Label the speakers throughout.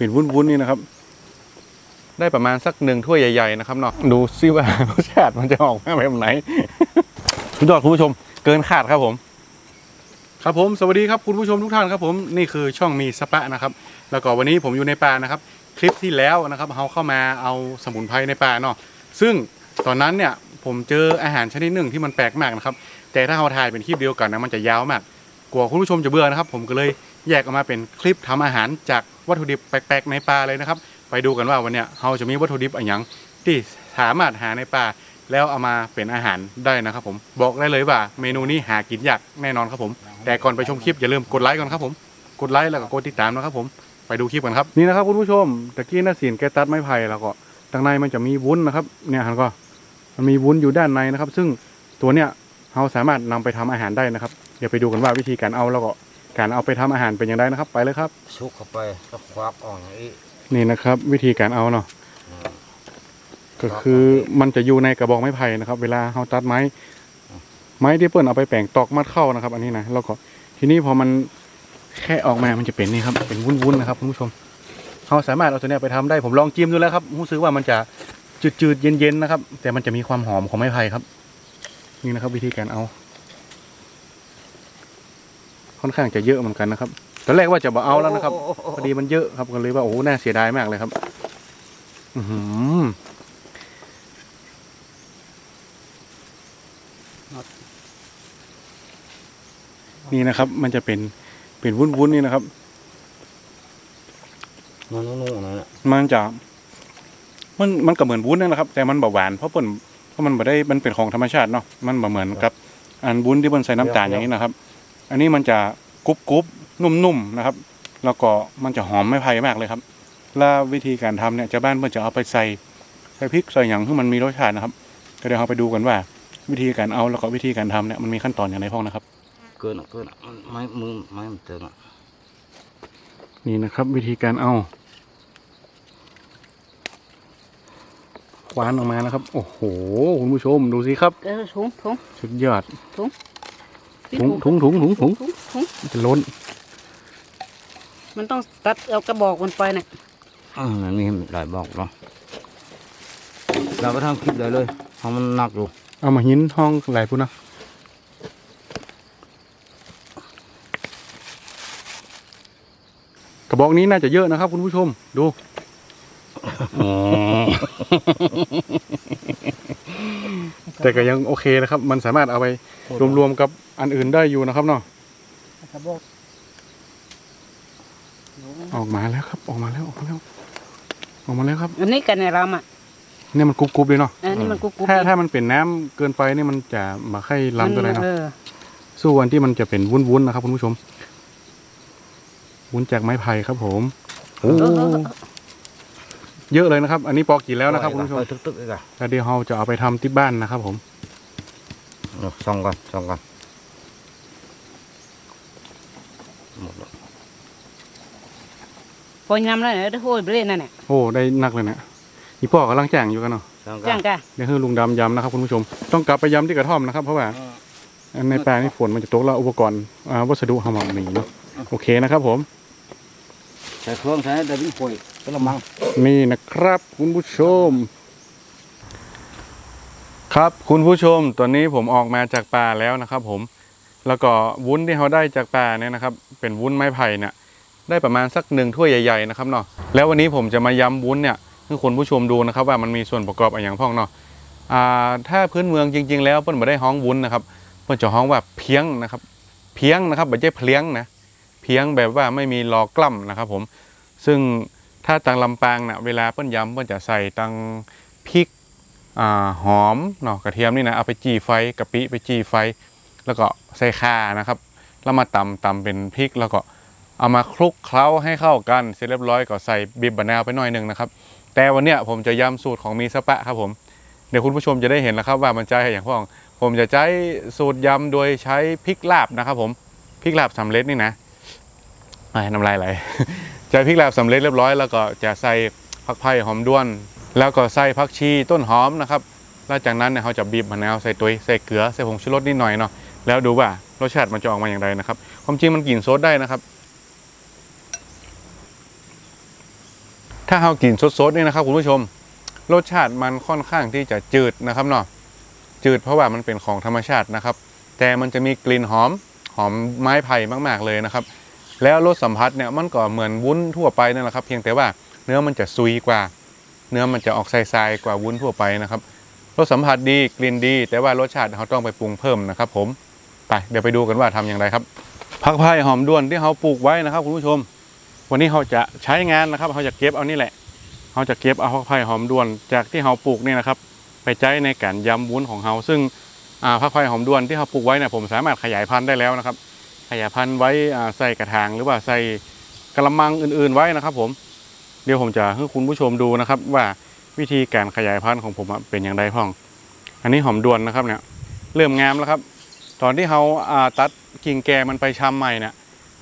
Speaker 1: เป็นวุ้นๆนี่นะครับ ได้ประมาณสักหนึ่งถ้วยใหญ่ๆนะครับเนาะดูซิว่ารสชาติมันจะออกมาแบบไหนสุดยอดคุณผู้ชม เกินคาดครับผม ครับผมสวัสดีครับคุณผู้ชมทุกท่านครับผมนี่คือช่องมีสปะนะครับ แล้วก็วันนี้ผมอยู่ในป่านะครับ คลิปที่แล้วนะครับเราเข้ามาเอาสมุนไพรในป่าเนาะซึ่งตอนนั้นเนี่ยผมเจออาหารชนิดหนึ่งที่มันแปลกมากนะครับ แต่ถ้าเราถ่ายเป็นคลิปเดียวกันนะมันจะยาวมาก กลัวคุณผู้ชมจะเบื่อนะครับ ผมก็เลย แยกออกมาเป็นคลิปทำอาหารจากวัตถุดิบแปลกๆในป่าเลยนะครับ ไปดูกันว่าวันนี้เราจะมีวัตถุดิบอะไรอย่างที่สามารถหาในป่า แล้วเอามาเป็นอาหารได้นะครับผมบอกได้เลยว่าเมนูนี้หากินยากแน่นอนครับผม แต่ก่อนไปชมคลิปอย่าลืมกดไลค์ก่อนครับผมกดไลค์แล้วก็กดติดตามนะครับผมไปดูคลิปกันครับนี่นะครับคุณผู้ชมตะกี้น่าสินแกตัดไม้ไผ่แล้วก็ทางในมันจะมีวุ้นนะครับเนี่ยฮันก็มันมีวุ้นอยู่ด้านในนะครับ ซึ่งตัวเนี้ยเราสามารถนำไปทำอาหารได้นะครับ เดี๋ยวไปดูกันว่าวิธีการเอาแล้วก็ การเอาไปทำอาหารเป็นอย่างไรนะครับ ไปเลยครับ
Speaker 2: ชุกเข้าไปแล้วควักออกอย่างนี้
Speaker 1: นี่นะครับ วิธีการเอาเนาะ
Speaker 2: อืม
Speaker 1: ก็คือมันจะอยู่ในกระบอกไม้ไผ่นะครับ เวลาเราตัดไม้ ไม้ที่เปิ้ลเอาไปแปลงตอกมัดเข้านะครับ อันนี้นะแล้วก็ทีนี้พอมันแค่ออกมามันจะเป็นนี่ครับ เป็นวุ้นๆนะครับคุณผู้ชมเราสามารถเอาตัวเนี้ยไปทำได้ผมลองจิ้มดูแล้วครับรู้สึกว่ามันจะจืดๆเย็นๆนะครับ แต่มันจะมีความหอมของไม้ไผ่ครับ นี่นะครับ วิธีการเอา ค่อนข้างจะเยอะเหมือนกันนะครับตอนแรกว่าจะบอกเอาแล้วนะครับ
Speaker 2: โโห
Speaker 1: พอดีมันเยอะครับก็เลยว่าโอ้โหน่าเสียดายมากเลยครับ อือหือนี่นะครับ มันจะเป็นเป็นวุ้นๆนี่นะครับ
Speaker 2: มันนุ่มๆนั่นแหละ
Speaker 1: มันจะมันมันก็เหมือนวุ้นนั่นแหละครับ แต่มันเบาหวานเพราะเปิ่นเพราะมันบ่ได้มันเป็นของธรรมชาติเนาะมันบ่เหมือนกับ อันวุ้นที่มันใส่น้ำตาลอย่างนี้นะครับ อันนี้มันจะกรุบกรุบนุ่มๆนะครับ แล้วก็มันจะหอมไม่ไผ่มากเลยครับแล้ววิธีการทำเนี่ยเจ้าบ้านเพื่อนจะเอาไปใส่ใส่พริกใส่อย่างที่มันมีรสชาตินะครับก็เดี๋ยวเราไปดูกันว่า วิธีการเอาแล้วก็วิธีการทำเนี่ยมันมีขั้นตอนอย่างไรพ้องนะครับ
Speaker 2: เกินอะเกินอะมันไม้มือไม้มันเติงอะ
Speaker 1: นี่นะครับ วิธีการเอาคว้านออกมานะครับ โอ้โหคุณผู้ชมดูสิครับ
Speaker 3: เออถุงถุง
Speaker 1: สุดยอด
Speaker 3: พี่
Speaker 1: ถุง ถุงถุงถุงถุง
Speaker 3: ถุงถุง
Speaker 1: มันจะล้น
Speaker 3: มันต้องตัดเอากระบอกมันไปเนี่ย
Speaker 2: อืมมันมีหลายบอกเนาะเราไปทำคลิปเลยเลยเพราะมันหนักอยู่
Speaker 1: เอามาหินห้องหลายพุ่นนะกระบอกนี้น่าจะเยอะนะครับ คุณผู้ชม ดูแต่ก็ยังโอเคนะครับ มันสามารถเอาไป รวมๆกับอันอื่นได้อยู่นะครับเนาะ
Speaker 3: กระบอก
Speaker 1: ออกมาแล้วครับออกมาแล้วออกมาแล้วออกมาแล้วครับ
Speaker 3: อันนี้กันในรำอะ
Speaker 1: เนี่ยมันกรุบๆเลยเนาะ
Speaker 3: อันนี้มันกุ๊กกุ๊ก
Speaker 1: ถ้าถ้ามันเป็นน้ำเกินไปนี่มันจะมาไข่ล้ำตัวไหนเนาะ
Speaker 3: เออ
Speaker 1: สู้วันที่มันจะเป็นวุ้นๆนะครับคุณผู้ชม วุ้นจากไม้ไผ่ครับผมโอ้
Speaker 3: เออเออเออ
Speaker 1: เยอะเลยนะครับ อันนี้ปอกกี่แล้วนะครับคุณผู้ชม
Speaker 2: ไปตึกๆอีกอะ
Speaker 1: แล้วเดี๋ยวเราจะเอาไปทำที่บ้านนะครับผม
Speaker 2: เดี๋ยว ส่องก่อนส่องก่อนหมดแล้ว
Speaker 3: พอยำแล้วเนี่ยได้โห้ยไปเล่นนั่นแหละ
Speaker 1: โอ้ได้นักเลยนะนี่พ่อกำลังแจ่งอยู่กันเนาะ
Speaker 2: ส่องก่
Speaker 3: จ้า
Speaker 2: องน
Speaker 3: กะ
Speaker 1: เดี๋ยวให้ลุงดำยำนะครับคุณผู้ชม ต้องกลับไปยำที่กระท่อมนะครับ เพราะว่าอันในแปลงนี่ฝนมันจะตกแล้วอุปกรณ์อ่าวัสดุทำมันหนีเนาะโอเคนะครับผม
Speaker 2: ใส่เครื่องใส่ได้เป็นป่วยกระมัง
Speaker 1: นี่นะครับคุณผู้ชม ครับคุณผู้ชมตอนนี้ผมออกมาจากป่าแล้วนะครับผมแล้วก็วุ้นที่เขาได้จากป่าเนี่ยนะครับ เป็นวุ้นไม้ไผ่เนี่ยได้ประมาณสักหนึ่งถ้วยใหญ่ๆนะครับเนาะแล้ววันนี้ผมจะมาย้ำวุ้นเนี่ยให้คุณผู้ชมดูนะครับว่ามันมีส่วนประกอบอะไรอย่างพ้องเนาะอ่าถ้าพื้นเมืองจริง ๆ แล้วเปิ้ลไม่ได้ฮ้องวุ้นนะครับเปิ้ลจะฮ้องว่าเพียงนะครับ เพียงนะครับไม่ใช่เพลียงนะเพียงแบบว่าไม่มีรอกล้ำนะครับผมซึ่งถ้าตังลำปางนะเวลาเปิ้นย้ำเปิ้นจะใส่ตังพริก อหอมเนาะกระเทียมนี่นะเอาไปจีไฟกะปิไปจีไฟ แล้วก็ใส่ข่านะครับ แล้วมาตำตำเป็นพริก แล้วก็เอามาคลุกเคล้าให้เข้ากันเสร็จเรียบร้อยก็ใส่บีบบะนาวไปหน่อยหนึ่งนะครับ แต่วันเนี้ยผมจะย้ำสูตรของมีสะปะครับผมเดี๋ยวคุณผู้ชมจะได้เห็นแล้วครับว่ามันจะอย่างพ่องผมจะใช้สูตรยำโดยใช้พริกลาบนะครับ ผมพริกลาบสำเร็จนี่นะน้ำลายไหลใช้พริกลาบสำเร็จเรียบร้อยแล้วก็จะใส่ผักไผ่หอมด้วน แล้วก็ใส่ผักชีต้นหอมนะครับแล้วจากนั้นเนี่ยเขาจะบีบมะนาวใส่ตัวใส่เกลือใส่ผงชูรสนิดหน่อยเนาะแล้วดูว่ารสชาติมันจะออกมาอย่างไรนะครับ ความจริงมันกลิ่นโซดได้นะครับ ถ้าเรากินสดๆนี่นะครับคุณผู้ชม รสชาติมันค่อนข้างที่จะจืดนะครับเนาะจืดเพราะว่ามันเป็นของธรรมชาตินะครับ แต่มันจะมีกลิ่นหอมหอมไม้ไผ่มาก ๆเลยนะครับ แล้วรสสัมผัสเนี่ยมันก็เหมือนวุ้นทั่วไปนั่นแหละครับ เพียงแต่ว่าเนื้อมันจะซุยกว่า เนื้อมันจะออกทรายๆกว่าวุ้นทั่วไปนะครับรสสัมผัสดีกลิ่นดี แต่ว่ารสชาติเราต้องไปปรุงเพิ่มนะครับ ผมไปเดี๋ยวไปดูกันว่าทำอย่างไรครับผักไผ่หอมด้วนที่เราปลูกไว้นะครับคุณผู้ชม วันนี้เราจะใช้งานนะครับเราจะเก็บเอานี่แหละเราจะเก็บเอาผักไผ่หอมด้วน จากที่เราปลูกนี่นะครับ ไปใช้ในการยำวุ้นของเราซึ่งผักไผ่หอมด้วนที่เราปลูกไว้เนี่ยผมสามารถขยายพันธุ์ได้แล้วนะครับ ขยายพันธุ์ไว้ใส่กระถางหรือว่าใส่กระมังอื่น ๆไว้นะครับ ผม เดี๋ยวผมจะให้คุณผู้ชมดูนะครับ ว่าวิธีการขยายพันธุ์ของผมเป็นอย่างไรพ่อง อันนี้หอมดวนนะครับเนี่ยเริ่มงามแล้วครับ ตอนที่เขาาตัดกิ่งแก่มันไปชำใหม่เนี่ย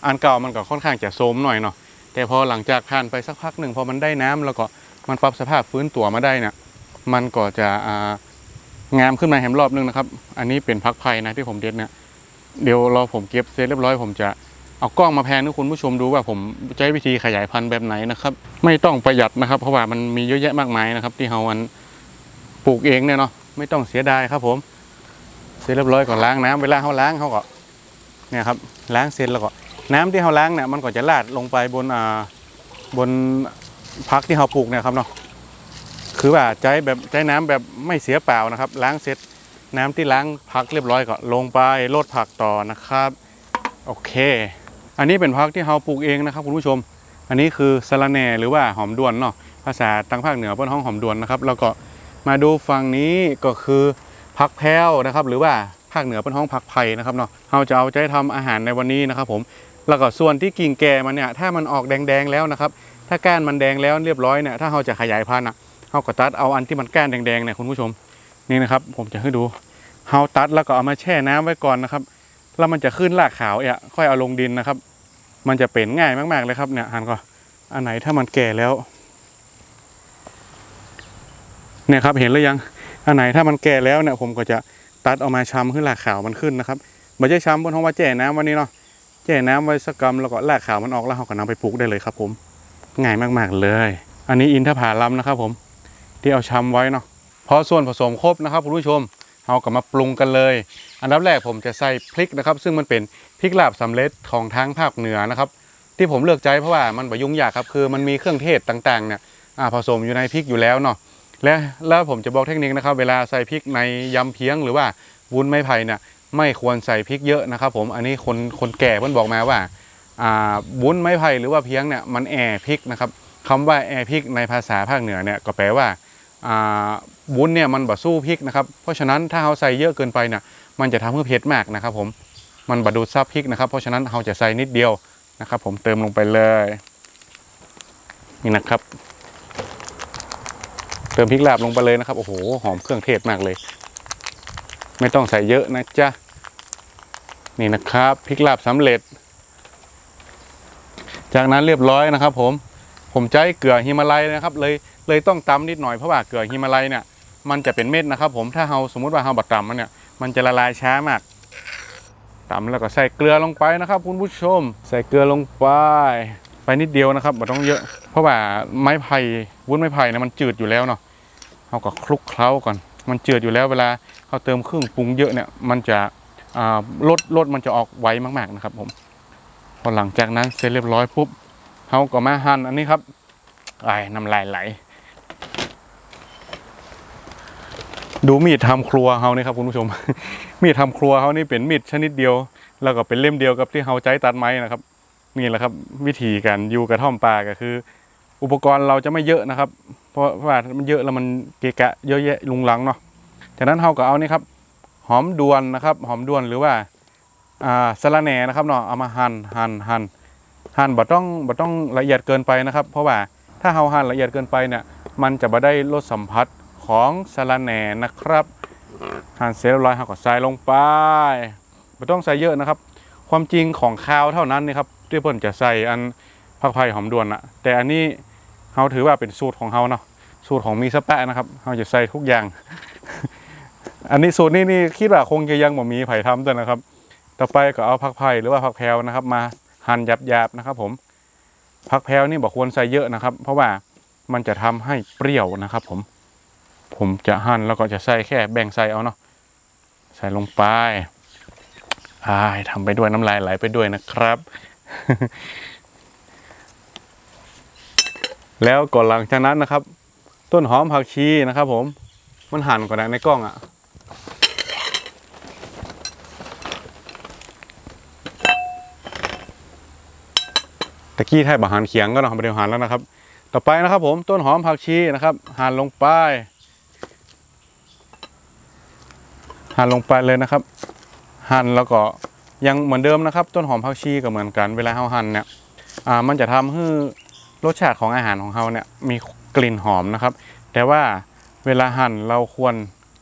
Speaker 1: อันเก่ามันก็ค่อนข้างจะโทมหน่อยเนาะแต่พอหลังจากผ่านไปสักพักหนึ่งพอมันได้น้ำแล้วก็มันปรับสภาพฟื้นตัวมาได้เนี่ยมันก็จะางามขึ้นมาแหมรอบนึงนะครับ อันนี้เป็นพักไผ่นะที่ผมเด็ดเนี่ยเดี๋ยวรอผมเก็บเสร็จเรียบร้อยผมจะ เอากล้องมาแพนให้คุณผู้ชมดูว่าผมใช้วิธีขยายพันธุ์แบบไหนนะครับ ไม่ต้องประหยัดนะครับ เพราะว่ามันมีเยอะแยะมากมายนะครับ ที่เรามันปลูกเองเนี่ยเนาะไม่ต้องเสียดายครับผม เสร็จเรียบร้อยก่อนล้างน้ำเวลาเขาล้างเขาก็เนี่ยครับล้างเสร็จแล้วก็น้ำที่เขาล้างเนี่ยมันก็จะลาดลงไปบนอ่าบนพักที่เขาปลูกเนี่ยครับเนาะคือว่าใจแบบใจน้ำแบบไม่เสียเปล่านะครับ ล้างเสร็จน้ำที่ล้างพักเรียบร้อยก็ลงไปโลดผักต่อนะครับ โอเค อันนี้เป็นพักที่เราปลูกเองนะครับคุณผู้ชม อันนี้คือสะระแหน่หรือว่าหอมดวนเนาะภาษาทางภาคเหนือเปิ้นห้องหอมดวนนะครับแล้วก็มาดูฝั่งนี้ก็คือพักแพ้วนะครับ หรือว่าภาคเหนือเป็นห้องพักไผ่นะครับเนาะเราจะเอาใจทำอาหารในวันนี้นะครับ ผมแล้วก็ส่วนที่กิ่งแก่มันเนี่ยถ้ามันออกแดงๆแล้วนะครับ ถ้าก้านมันแดงแล้วเรียบร้อยเนี่ยถ้าเราจะขยายพันธุ์อะเราก็ตัดเอาอันที่มันก้านแดงๆเนี่ยคุณผู้ชมนี่นะครับ ผมจะให้ดูเฮาตัดแล้วก็เอามาแช่น้ำไว้ก่อนนะครับ แล้วมันจะขึ้นรากขาวเอะค่อยเอาลงดินนะครับ มันจะเป็นง่ายมาก ๆเลยครับเนี่ยหันก็อันไหนถ้ามันแก่แล้ว เนี่ยครับเห็นหรือยัง อันไหนถ้ามันแก่แล้วเนี่ยผมก็จะตัดเอามาช้ำขึ้นรากขาวมันขึ้นนะครับไม่ใช่ช้ำบนห้องว่าแจ่น้ำวันนี้เนาะแจ่น้ำไว้สักกำแล้วก็รากขาวมันออกแล้วเราก็นำไปปลูกได้เลยครับ ผมง่ายมากๆเลย อันนี้อินทผลัมนะครับ ผม ที่เอาช้ำไว้เนาะพอส่วนผสมครบนะครับคุณผู้ชม เอากลับมาปรุงกันเลย อันดับแรกผมจะใส่พริกนะครับ ซึ่งมันเป็นพริกลาบสำเร็จของทางภาคเหนือนะครับ ที่ผมเลือกใจเพราะว่ามันบ่ยุ่งยากครับคือมันมีเครื่องเทศต่างๆเนี่ยผสมอยู่ในพริกอยู่แล้วเนาะและแล้วผมจะบอกเทคนิคนะครับ เวลาใส่พริกในยำเพียงหรือว่าวุ้นไม้ไผ่เนี่ยไม่ควรใส่พริกเยอะนะครับ ผมอันนี้คนคนแก่เพิ่นบอกมาว่าวุ้นไม้ไผ่หรือว่าเพียงเนี่ยมันแอพริกนะครับคำว่าแอพริกในภาษาภาคเหนือเนี่ยก็แปลว่า วุ้นเนี่ยมันบ่สู้พริกนะครับ เพราะฉะนั้นถ้าเราใส่เยอะเกินไปเนี่ยมันจะทำให้เผ็ดมากนะครับผม มันบดดูดซับพริกนะครับ เพราะฉะนั้นเราจะใส่นิดเดียวนะครับผมเติมลงไปเลย นี่นะครับ เติมพริกลาบลงไปเลยนะครับ โอ้โห หอมเครื่องเทศมากเลย ไม่ต้องใส่เยอะนะจ๊ะ นี่นะครับพริกลาบสำเร็จ จากนั้นเรียบร้อยนะครับ ผม ผมใช้เกลือฮิมาลัยนะครับ เลยเลยต้องตำนิดหน่อยเพราะว่าเกลือฮิมาลัยเนี่ย มันจะเป็นเม็ดนะครับ ผมถ้าเราสมมุติว่าเราบัดตำมันเนี่ยมันจะละลายช้ามากตำแล้วก็ใส่เกลือลงไปนะครับคุณผู้ชม ใส่เกลือลงไป ไปนิดเดียวนะครับไม่ต้องเยอะ เพราะว่าไม้ไผ่วุ้นไม้ไผ่เนี่ยมันจืดอยู่แล้วเนาะเราก็คลุกเคล้าก่อน มันจืดอยู่แล้วเวลาเขาเติมเครื่องปรุงเยอะเนี่ยมันจะอ่ารสรสมันจะออกไวมากๆนะครับ ผมพอหลังจากนั้นเสร็จเรียบร้อยปุ๊บเขาก็มาหั่นอันนี้ครับไอ้น้ำลายไหล ดูมีดทำครัวเขานี่ครับคุณผู้ชม มีดทำครัวเขานี่เป็นมีดชนิดเดียว แล้วก็เป็นเล่มเดียวกับที่เขาใช้ตัดไม้นะครับ นี่แหละครับ วิธีการอยู่กระท่อมปลาก็คือ อุปกรณ์เราจะไม่เยอะนะครับ เพราะว่ามันเยอะแล้วมันเกะกะเยอะแยะลุงลังเนาะจากนั้นเขาก็เอานี่ครับ หอมดวนนะครับ หอมดวนหรือว่าอ่าสะระแหน่นะครับเนาะเอามาหั่นหั่นหั่นหั่นบ่ต้องบ่ต้องละเอียดเกินไปนะครับ เพราะว่าถ้าเราหั่นละเอียดเกินไปเนี่ยมันจะบ่ได้รสสัมผัส ของสะระแหน่นะครับหั่นเสร็จเรียบร้อยเราก็ใส่ลงไปไม่ต้องใส่เยอะนะครับ ความจริงของข้าวเท่านั้นนี่ครับที่เพิ่นจะใส่อันผักไผ่หอมด่วนอะแต่อันนี้เราถือว่าเป็นสูตรของเราเนาะสูตรของมีสแปะนะครับเราจะใส่ทุกอย่าง อันนี้สูตรนี้นี่คิดว่าคงจะยังบ่มีไผ่ทำแต่นะครับ ต่อไปก็เอาผักไผ่หรือว่าผักแพรวนะครับ มาหั่นหยาบๆนะครับ ผมผักแพรวนี่บอกควรใส่เยอะนะครับ เพราะว่ามันจะทำให้เปรี้ยวนะครับ ผม ผมจะหั่นแล้วก็จะใส่แค่แบ่งใส่เอาเนาะใส่ลงไปอายทำไปด้วยน้ำลายไหลไปด้วยนะครับ แล้วก่อนหลังจากนั้นนะครับ ต้นหอมผักชีนะครับ ผมมันหั่นก่อนนะในกล้องอะ่ะตะกี้ไทยบะหันเขียงก็ต้องไปเดี๋ยวหันแล้วนะครับ ต่อไปนะครับ ผมต้นหอมผักชีนะครับหั่นลงไป หั่นลงไปเลยนะครับ หั่นแล้วก็ยังเหมือนเดิมนะครับ ต้นหอมผักชีก็เหมือนกันเวลาเราหั่นเนี่ยมันจะทำให้รสชาติของอาหารของเราเนี่ยมีกลิ่นหอมนะครับ แต่ว่าเวลาหั่นเราควร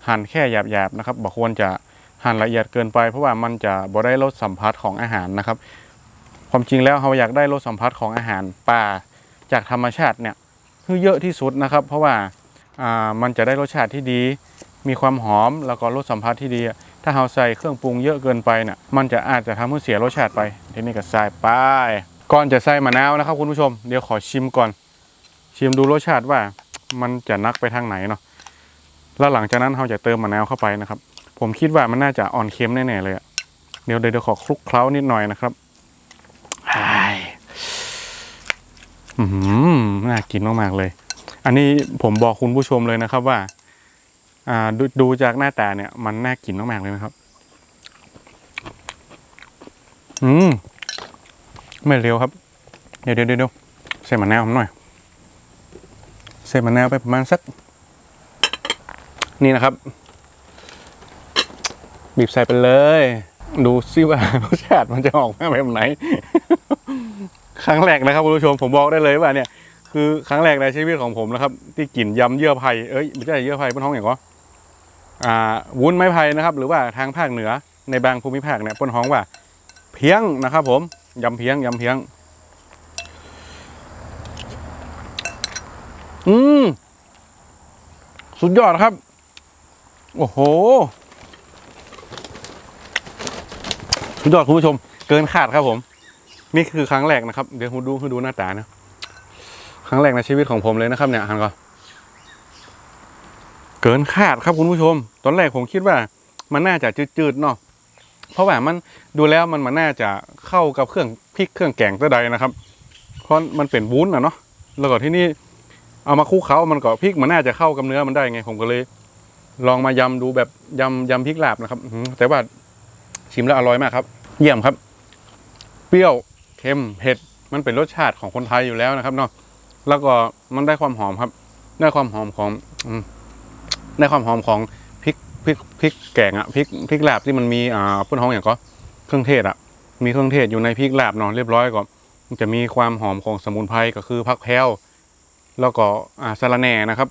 Speaker 1: หั่นแค่หยาบๆนะครับบ่ควรจะหั่นละเอียดเกินไป เพราะว่ามันจะบ่ได้รสสัมผัสของอาหารนะครับ ความจริงแล้วเราอยากได้รสสัมผัสของอาหารป่าจากธรรมชาติเนี่ยคือเยอะที่สุดนะครับ เพราะว่ามันจะได้รสชาติที่ดี มีความหอมแล้วก็รสสัมผัสที่ดี ถ้าเราใส่เครื่องปรุงเยอะเกินไปเนี่ยมันจะอาจจะทำให้เสียรสชาติไปทีนี้ก็ใส่ไปก่อนจะใส่มะนาวนะครับคุณผู้ชมเดี๋ยวขอชิมก่อน ชิมดูรสชาติว่ามันจะนักไปทางไหนเนาะแล้วหลังจากนั้นเราจะเติมมะนาวเข้าไปนะครับ ผมคิดว่ามันน่าจะอ่อนเค็มแน่ๆเลยอะเดี๋ยวเดี๋ยวขอคลุกเคล้านิดหน่อยนะครับใช่อืมน่ากินมากๆเลย อันนี้ผมบอกคุณผู้ชมเลยนะครับว่า ดดูจากหน้าตาเนี่ย มันน่ากินมากๆเลยนะครับ อืม ไม่เร็วครับ เดี๋ยวเดี๋ยวเดี๋ยวใส่มะนาวผมหน่อย ใส่มะนาวไปประมาณสัก นี่นะครับ บีบใส่ไปเลย ดูซิว่ารสชาติมันจะออกมาแบบไหน ครั้งแรกนะครับคุณผู้ชมผมบอกได้เลยว่าเนี่ยคือครั้งแรกในชีวิตของผมนะครับ ที่กลิ่นยำเยื่อไผ่เอ้ยไม่ใช่เยื่อไผ่บนท้องอย่างก็อ่า วุ้นไม้ไผ่นะครับ หรือว่าทางภาคเหนือในบางภูมิภาคเนี่ยบนท้องว่า เพียงนะครับ ผมยำเพียงยำเพียง อืมสุดยอดครับ โอ้โห สุดยอดคุณผู้ชม เกินคาดครับผม นี่คือครั้งแรกนะครับ เดี๋ยวคุณดูคุณดูหน้าตานะ ครั้งแรกในชีวิตของผมเลยนะครับเนี่ยฮันก็ เกินคาดครับคุณผู้ชม ตอนแรกผมคิดว่ามันน่าจะจืดๆเนาะเพราะว่ามันดูแล้วมันมันน่าจะเข้ากับเครื่องพริกเครื่องแกงตัวใดนะครับ เพราะมันเป็นวุ้นอะเนาะแล้วก็ที่นี่เอามาคลุกเคล้ามันก็พริกมันน่าจะเข้ากับเนื้อมันได้ไงผมก็เลย ลองมายำดูแบบยำยำพริกลาบนะครับแต่ว่าชิมแล้วอร่อยมากครับ เยี่ยมครับ เปรี้ยวเค็มเผ็ดมันเป็นรสชาติของคนไทยอยู่แล้วนะครับเนาะแล้วก็มันได้ความหอมครับ ได้ความหอมของอ ได้ความหอมของพริกพริกพริกแกงอะพริกพริกลาบที่มันมีอ่าเพื่อนหองอย่างก็เครื่องเทศอะมีเครื่องเทศอยู่ในพริกลาบเนาะเรียบร้อยก่อนมันจะมีความหอมของสมุนไพรก็คือผักแพรวแล้วก็อ่าสะระแหน่นะครับ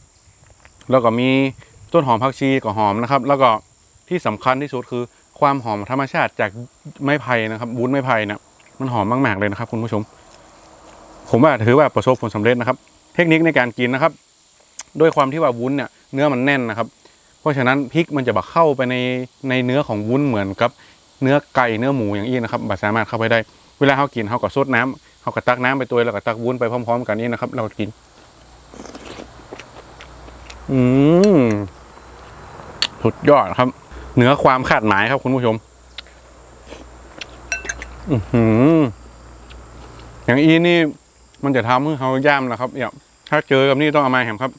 Speaker 1: แล้วก็มีต้นหอมผักชีก็หอมนะครับ แล้วก็ที่สำคัญที่สุดคือความหอมธรรมชาติจากไม้ไผ่นะครับวุ้นไม้ไผ่เนี่ยมันหอมมากๆเลยนะครับ คุณผู้ชม ผมว่าถือว่าประสบผลสำเร็จนะครับ เทคนิคในการกินนะครับ ด้วยความที่ว่าวุ้นเนี่ย เนื้อมันแน่นนะครับ เพราะฉะนั้นพริกมันจะบักเข้าไปในในเนื้อของวุ้นเหมือนกับ เนื้อไก่เนื้อหมูอย่างนี้นะครับบัสามารถเข้าไปได้ เวลาเขากินเขาก็ซดน้ำเขาก็ตักน้ำไปตัวแล้วก็ตักวุ้นไปพร้อม ๆ กันนี่นะครับ เรากิน อืมสุดยอดครับ เหนือความคาดหมายครับคุณผู้ชม อือหืออย่างอีนี่มันจะทำให้เขาย่ำนะครับเนี่ยถ้าเจอกับนี่ต้องเอามาแหมครับ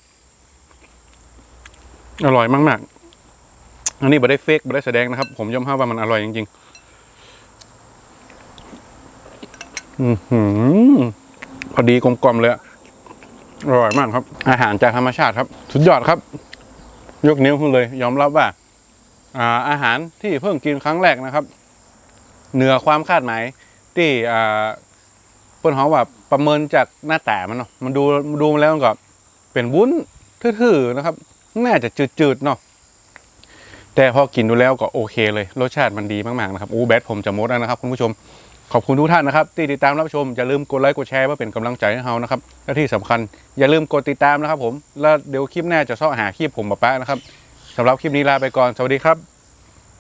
Speaker 1: อร่อยมากๆ อันนี้ไม่ได้เฟกไม่ได้แสดงนะครับ ผมยอมรับว่ามันอร่อยจริงๆ อือหือ พอดีกลมๆเลยอร่อยมากครับ อาหารจากธรรมชาติครับ สุดยอดครับ ยกนิ้วขึ้นเลย ยอมรับว่า อ่า อาหารที่เพิ่งกินครั้งแรกนะครับ เหนือความคาดหมายที่อ่าเปิ้นเขาว่าประเมินจากหน้าแตามันเนาะมันดูดูมาแล้วมันก็เป็นวุ้นทื่อๆนะครับ น่าจะจืดๆเนาะแต่พอกินดูแล้วก็โอเคเลย รสชาติมันดีมากๆนะครับอู้แบทผมจะมดแล้วนะครับคุณผู้ชมขอบคุณทุกท่านนะครับที่ติดตามรับชม อย่าลืมกดไลค์กดแชร์เพื่อเป็นกำลังใจให้เรานะครับและที่สำคัญอย่าลืมกดติดตามนะครับผมแล้วเดี๋ยวคลิปหน้าจะซ่อหาคลิปผมปะปะนะครับสำหรับคลิปนี้ลาไปก่อนสวัสดีครับ